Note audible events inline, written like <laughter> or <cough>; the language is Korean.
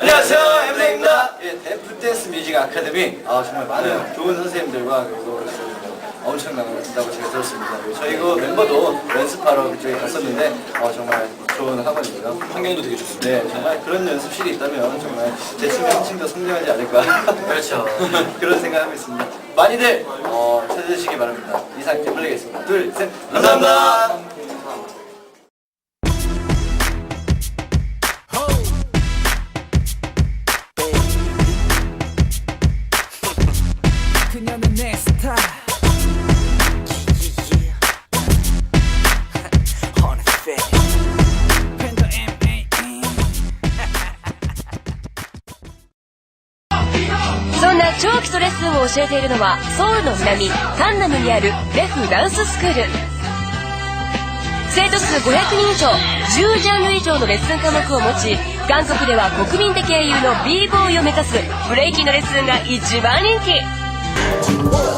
안녕하세요, 엠블랙입니다. 예, 데프 댄스 뮤직 아카데미. 아, 정말 많은 좋은 선생님들과 그리고 엄청나다고 제가 들었습니다. 저희 그 멤버도 연습하러 그쪽에 갔었는데, 어, 정말 좋은 학원이고요. 환경도 되게 좋습니다. 네, 정말 그런 연습실이 있다면 정말 제 춤이 한층 더 성장하지 않을까. 그렇죠. <laughs> 그런 생각하고 있습니다. 많이들 어, 찾아주시기 바랍니다. 이상 엠블랙이었습니다. 둘, 셋. 감사합니다. 그녀는 내 스타일 長期とレッスンを教えているのはソウルの南カンナムにあるレフダンススクール。生徒数500人以上10ジャンル以上のレッスン科目を持ち韓国では国民的英雄の b ボーイを目指すブレイキンのレッスンが一番人気。